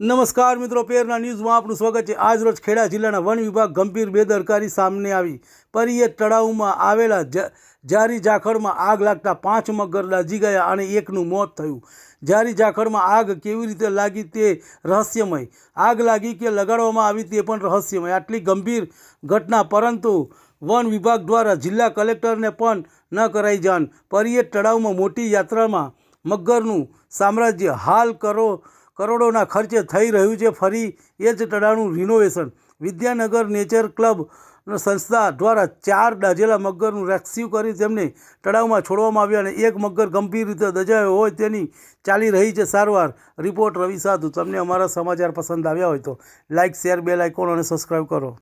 નમસ્કાર મિત્રો, પેરના ન્યૂઝમાં આપનું સ્વાગત છે. આજરોજ ખેડા જિલ્લાના વન વિભાગ ગંભીર બેદરકારી સામે આવી. પરિયત તળાવમાં આવેલા જારી ઝાખડમાં આગ લાગતા પાંચ મગર લાજી ગયા અને એકનું મોત થયું. જારી ઝાખડમાં આગ કેવી રીતે લાગી તે રહસ્યમય. આગ લાગી કે લગાડવામાં આવી તે પણ રહસ્યમય. આટલી ગંભીર ઘટના પરંતુ વન વિભાગ દ્વારા જિલ્લા કલેક્ટરને પણ ન કરાઈ જાણ. પરિયત તળાવમાં મોટી યાત્રામાં મગરનું સામ્રાજ્ય હાલ કરો કરોડોના ખર્ચે થઈ રહ્યું છે ફરી એ જ તળાવનું રિનોવેશન વિદ્યાનગર નેચર ક્લબ સંસ્થા દ્વારા ચાર દાજેલા મગરનું રેસ્ક્યુ કરી તેમને તળાવમાં છોડવામાં આવ્યા અને એક મગર ગંભીર રીતે દજાયો હોય તેની ચાલી રહી છે સારવાર. રિપોર્ટ રવિ સાધુ. તમને અમારા સમાચાર પસંદ આવ્યા હોય તો લાઇક શેર બેલ આઇકોન અને સબસ્ક્રાઈબ કરો.